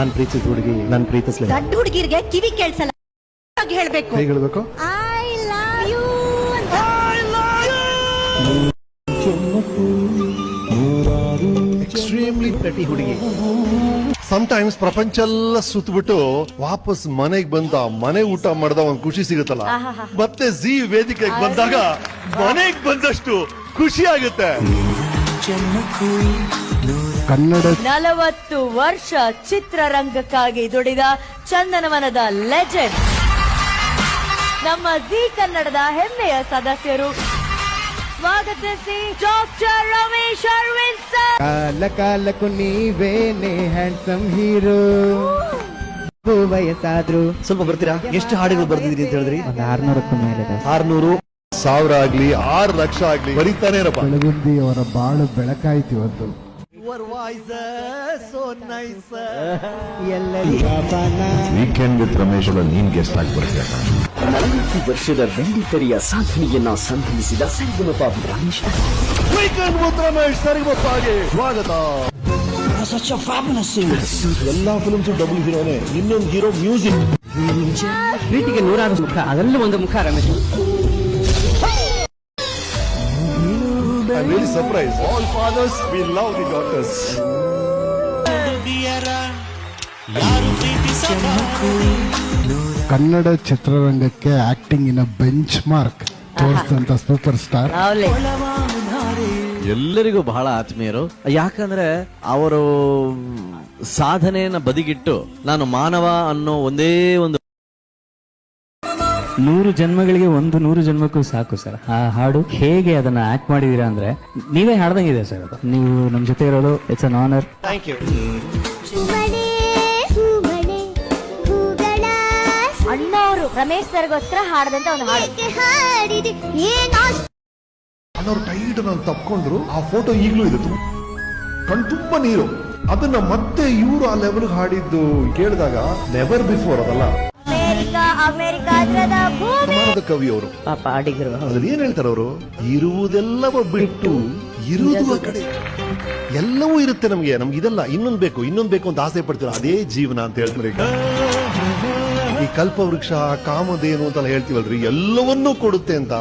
ನಾನ್ ಪ್ರೀತಿಸಿದ ಹುಡುಗಿ ನನ್ ಪ್ರೀತಿ ದೊಡ್ಡ ಹುಡುಗಿರ್ಗೆ ಕಿವಿ ಕೇಳಿಸಲ್ಲ. ಹೇಳ್ಬೇಕು? ಹೇಗೆ ಹೇಳ್ಬೇಕು? ಐ ಲವ್ ಯು ಎಕ್ಸ್ಟ್ರೀಮ್ಲಿ ಪ್ರತಿ ಹುಡುಗಿ. ಟೈಮ್ಸ್ ಪ್ರಪಂಚ ಎಲ್ಲ ಸುತ್ತಬಿಟ್ಟು ವಾಪಸ್ ಮನೆಗೆ ಬಂದ ಮನೆ ಊಟ ಮಾಡ್ದ ಒಂದು ಖುಷಿ ಸಿಗುತ್ತಲ್ಲ? ಮತ್ತೆ ಜಿ ವೇದಿಕೆಗೆ ಬಂದಾಗ ಮನೆಗೆ ಬಂದಷ್ಟು ಖುಷಿ ಆಗುತ್ತೆ. ಕನ್ನಡ ನಲವತ್ತು ವರ್ಷ ಚಿತ್ರರಂಗಕ್ಕಾಗಿ ದುಡಿದ ಚಂದನವನದ ಲೆಜೆಂಡ್. ನಮ್ಮ ಜಿ ಕನ್ನಡದ ಹೆಮ್ಮೆಯ ಸದಸ್ಯರು. ಸ್ವಾಗತಿಸಿ ಡಾಕ್ಟರ್ ರಮೇಶ್ ಅರವಿಂದ್ ಸರ್. ಕಾಲ ಕಾಲಕ್ಕೂ ನೀವೇನೆ ಹ್ಯಾಂಡ್ಸಮ್ ಹೀರೋ. ವಯಸ್ಸಾದ್ರು. ಸ್ವಲ್ಪ ಬರ್ತೀರಾ? ಎಷ್ಟು ಹಾಡುಗಳು ಬರ್ದಿದ್ರಿ ಅಂತ ಹೇಳಿದ್ರಿ? ಒಂದು ಆರ್ನೂರಕ್ಕೂ ಮೇಲೆ ಆರ್ನೂರು ಸಾವಿರ ಆಗ್ಲಿ ಆರು ಲಕ್ಷ ಆಗ್ಲಿ ಬರೀತಾನೆ ಇರಪ್ಪ. ಬೆಳಗುಂದಿ ಅವರ ಬಾಳು ಬೆಳಕಾಯ್ತು ಇವತ್ತು. ವೀಕೆಂಡ್ ವಿತ್ ರಮೇಶ್ ನೀನ್ ಗೆಸ್ಟ್ ಆಗಿ ಬರ್ತೀಯ ನಲವತ್ತು ವರ್ಷದ ಬೆಳ್ಳಿತೆರೆಯ ಸಾಧನೆಯನ್ನ ಸಂಭವಿಸಿದ ಸಂಗಮಪ ರಮೇಶ್ ವೀಕೆಂಡ್ ವಿತ್ ರಮೇಶ್ ಸರಿಗೊಪ್ಪಾಗೆ ಸ್ವಾಗತ ಎಲ್ಲಾ ಫಿಲ್ಮ್ಸ್ ಡಬಲ್ ಹೀರೋನೇ ಇನ್ನೊಂದು ಹೀರೋ ಮ್ಯೂಸಿಕ್ ಪ್ರೀತಿಗೆ ನೂರಾರು ಮುಖ ಅದರಲ್ಲೂ ಒಂದು ಮುಖ Ramesh really surprise all fathers we love the daughters Kannada ಚಿತ್ರರಂಗಕ್ಕೆ ಆಕ್ಟಿಂಗ್ ಇನ್ ಬೆಂಚ್ ಮಾರ್ಕ್ ತೋರಿಸಿದಂತ ಸೂಪರ್ ಸ್ಟಾರ್ ಎಲ್ಲರಿಗೂ ಬಹಳ ಆತ್ಮೀಯರು. ಯಾಕಂದ್ರೆ ಅವರು ಸಾಧನೆಯನ್ನ ಬದಿಗಿಟ್ಟು ನಾನು ಮಾನವ ಅನ್ನೋ ಒಂದೇ ಒಂದು ನೂರು ಜನ್ಮಗಳಿಗೆ ಒಂದು ನೂರು ಜನ್ಮಕ್ಕೂ ಸಾಕು ಸರ್. ಆ ಹಾಡು ಹೇಗೆ ಅದನ್ನ ಆಕ್ಟ್ ಮಾಡಿದೀರಾ ಅಂದ್ರೆ ನೀವೇ ಹಾಡ್ದಂಗಿದೆ ಸರ್ ಅದು. ನೀವು ನಮ್ ಜೊತೆ ಇರೋದು it's an honour thank you ಅಣ್ಣವರು ರಮೇಶ್ ಸರ್ಗೋಸ್ಕರ ಹಾಡದಂತ ಒಂದು ಹಾಡು. ಅನ್ನೋರು ಟೈಟ್ ನಾನು ತಪ್ಕೊಂಡ್ರು ಆ ಫೋಟೋ ಈಗಲೂ ಇದೆ. ತುಂಬ ಕಣ್ ತುಂಬ ನೀರು. ಅದನ್ನ ಮತ್ತೆ ಇವರು ಆ ಲೆವೆಲ್ ಹಾಡಿದ್ದು ಕೇಳಿದಾಗ ನೆವರ್ ಬಿಫೋರ್ ಅದಲ್ಲ. ಅಮೆರಿಕ ಅಮೆರಿಕಾದ್ರದ ಭೂಮಿ. ಸಮಾನದ ಕವಿ ಅವರು ಪಾಪ ಅಡಿಗರು ಅದ್ರಲ್ಲಿ ಏನ್ ಹೇಳ್ತಾರೆ ಅವರು? ಇರುವುದೆಲ್ಲವ ಬಿಟ್ಟು ಇರುವುದು ಆ ಕಡೆ. ಎಲ್ಲವೂ ಇರುತ್ತೆ ನಮಗೆ. ನಮ್ಗೆ ಇದಲ್ಲ. ಇನ್ನೊಂದು ಬೇಕು ಇನ್ನೊಂದು ಬೇಕು ಅಂತ ಆಸೆ ಪಡ್ತೀರ? ಅದೇ ಜೀವನ ಅಂತ ಹೇಳ್ತಾರೆ ಈಗ. ಈ ಕಲ್ಪವೃಕ್ಷ ಕಾಮಧೇನು ಅಂತ ಹೇಳ್ತೀವಲ್ರಿ? ಎಲ್ಲವನ್ನೂ ಕೊಡುತ್ತೆ ಅಂತ.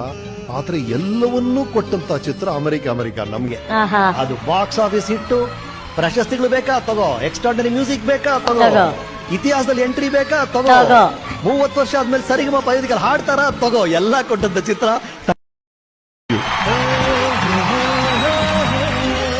ಆದ್ರೆ ಎಲ್ಲವನ್ನೂ ಕೊಟ್ಟಂತ ಚಿತ್ರ ಅಮೆರಿಕ ಅಮೆರಿಕ ನಮ್ಗೆ. ಆಹಾ. ಅದು ಬಾಕ್ಸ್ ಆಫೀಸ್ ಇಟ್ಟು ಪ್ರಶಸ್ತಿಗಳು ಬೇಕಾ? ತಗೋ. ಎಕ್ಸ್ಟ್ರಾರ್ಡನರಿ ಮ್ಯೂಸಿಕ್ ಬೇಕಾ? ತಗೋ. ಇತಿಹಾಸದಲ್ಲಿ ಎಂಟ್ರಿ ಬೇಕಾ? ತಗೋ. ಮೂವತ್ತು ವರ್ಷ ಆದ್ಮೇಲೆ ಸರಿಗಮ ಪೈದಿಗೆ ಹಾಡ್ತಾರ? ತಗೋ ಎಲ್ಲಾ ಕೊಟ್ಟಂತ ಚಿತ್ರ.